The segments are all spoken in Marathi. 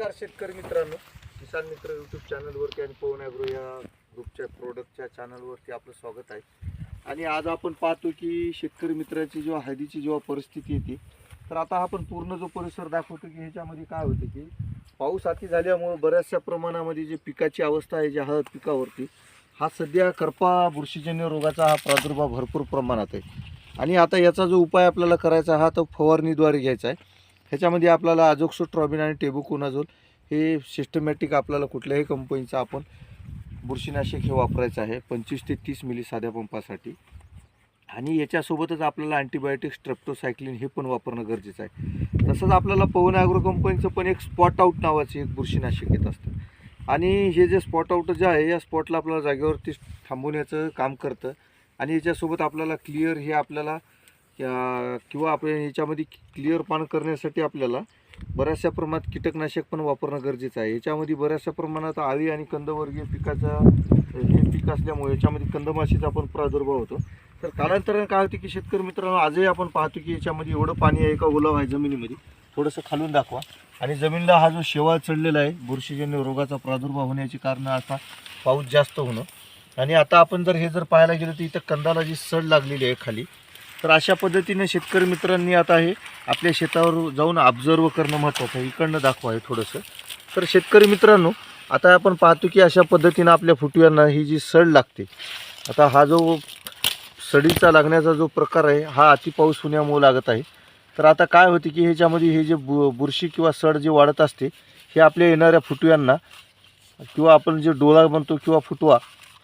नमस्कार शेतकरी मित्रांनो किसान मित्र यूट्यूब चॅनलवरती आणि पवन ॲग्रो या ग्रुपच्या प्रोडक्टच्या चॅनलवरती आपलं स्वागत आहे. आणि आज आपण पाहतो की शेतकरी मित्राची जेव्हा हळदीची जेव्हा परिस्थिती येते तर आता आपण पूर्ण जो परिसर दाखवतो की ह्याच्यामध्ये काय होतं की पाऊस अति झाल्यामुळे बऱ्याचशा प्रमाणामध्ये जे पिकाची अवस्था आहे ज्या हळद पिकावरती हा सध्या करपा बुरशीजन्य रोगाचा हा प्रादुर्भाव भरपूर प्रमाणात आहे. आणि आता याचा जो उपाय आपल्याला करायचा हा तो फवारणीद्वारे घ्यायचा आहे. ह्याच्यामध्ये आपल्याला अजोक्सोट्रॉबिन आणि टेबुकोनाझोल हे सिस्टमॅटिक आपल्याला कुठल्याही कंपनीचं आपण बुरशीनाशक हे वापरायचं आहे पंचवीस ते तीस मिली साध्या पंपासाठी. आणि याच्यासोबतच आपल्याला अँटीबायोटिक स्ट्रेप्टोसायक्लिन हे पण वापरणं गरजेचं आहे. तसंच आपल्याला पवन ॲग्रो कंपनीचं पण एक स्पॉट आउट नावाचं एक बुरशीनाशक येत असतं. आणि हे जे स्पॉट आउट जे आहे या स्पॉटला आपल्याला जागेवरती थांबवण्याचं काम करतं. आणि याच्यासोबत आपल्याला क्लिअर हे आपल्याला किंवा आपल्या याच्यामध्ये क्लिअर पान करण्यासाठी आपल्याला बऱ्याचशा प्रमाणात कीटकनाशक पण वापरणं गरजेचं आहे. याच्यामध्ये बऱ्याचशा प्रमाणात आळी आणि कंदवर्गीय पिकाचा हे पीक असल्यामुळे याच्यामध्ये कंदमाशीचा पण प्रादुर्भाव होतो. तर कालांतराने काय होते की शेतकरी मित्रांनो आजही आपण पाहतो की याच्यामध्ये एवढं पाणी आहे का ओलाव आहे जमिनीमध्ये. थोडंसं खालून दाखवा. आणि जमिनीला हा जो शेवाळ चढलेला आहे बुरशीजन्य रोगाचा प्रादुर्भाव होण्याची कारणं असा पाऊस जास्त होणं. आणि आता आपण जर हे जर पाहायला गेलं तर इथं कंदाला जी सड लागलेली आहे खाली तर अशा पद्धतीने शेतकरी मित्रांनी आता हे आपल्या शेतावर जाऊन ऑब्झर्व करणं महत्त्वाचं आहे. इकडनं दाखवा आहे थोडंसं. तर शेतकरी मित्रांनो आता आपण पाहतो की अशा पद्धतीनं आपल्या फुटव्यांना ही जी सड लागते आता हा जो सडीचा लागण्याचा जो प्रकार आहे हा अतिपाऊस होण्यामुळे लागत आहे. तर आता काय होते की ह्याच्यामध्ये हे जे बु बुरशी किंवा सड जे वाढत असते हे आपल्या येणाऱ्या फुटव्यांना किंवा आपण जे डोळा म्हणतो किंवा फुटवा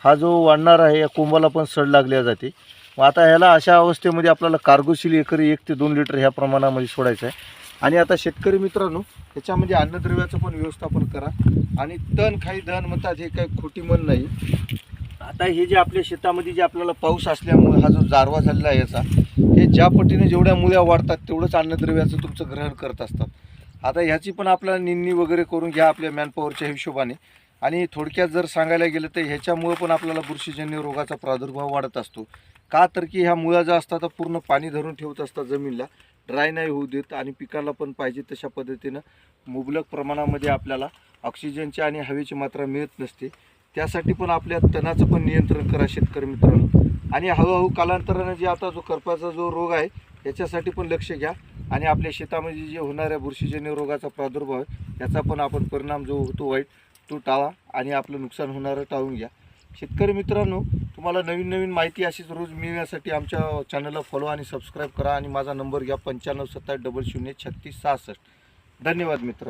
हा जो वाढणार आहे या कोंबाला पण सड लागल्या जाते. मग आता ह्याला अशा अवस्थेमध्ये आपल्याला कार्गोशील एकरी एक ते दोन लिटर ह्या प्रमाणामध्ये सोडायचं आहे. आणि आता शेतकरी मित्रांनो त्याच्यामध्ये अन्नद्रव्याचं पण व्यवस्थापन करा. आणि तण खाई धन म्हणतात हे काही खोटी मन नाही. आता हे जे आपल्या शेतामध्ये जे आपल्याला पाऊस असल्यामुळे हा जो जारवा झालेला आहे याचा हे ज्या पटीने जेवढ्या मुळ्या वाढतात तेवढंच अन्नद्रव्याचं तुमचं ग्रहण करत असतात. आता ह्याची पण आपल्याला निंदणी वगैरे करून घ्या आपल्या मॅनपॉवरच्या हिशोबाने. आणि थोडक्यात जर सांगायला गेलं तर ह्याच्यामुळं पण आपल्याला बुरशीजन्य रोगाचा प्रादुर्भाव वाढत असतो. का तर की ह्या मुळा ज्या असतात पूर्ण पाणी धरून ठेवत असतात जमीनला. ड्राय नाही होऊ देत आणि पिकाला पण पाहिजे तशा पद्धतीनं मुबलक प्रमाणामध्ये आपल्याला ऑक्सिजनची आणि हवेची मात्रा मिळत नसते. त्यासाठी पण आपल्या तणाचं पण नियंत्रण करा शेतकरी मित्रांनो. आणि हळूहळू कालांतरानं जे आता जो करपाचा जो रोग आहे याच्यासाठी पण लक्ष घ्या. आणि आपल्या शेतामध्ये जे होणाऱ्या बुरशीजन्य रोगाचा प्रादुर्भाव आहे याचा पण आपण परिणाम जो होतो वाईट तो टाळा आणि आपलं नुकसान होणारं टाळून घ्या. शेतकरी मित्रांनो तुम्हाला नवीन नवीन माहिती अशीच रोज मिळण्यासाठी आमच्या चॅनलला फॉलो आणि सबस्क्राईब करा आणि माझा नंबर घ्या पंच्याण्णव सत्तर डबल शून्य छत्तीस सहासष्ट. धन्यवाद मित्र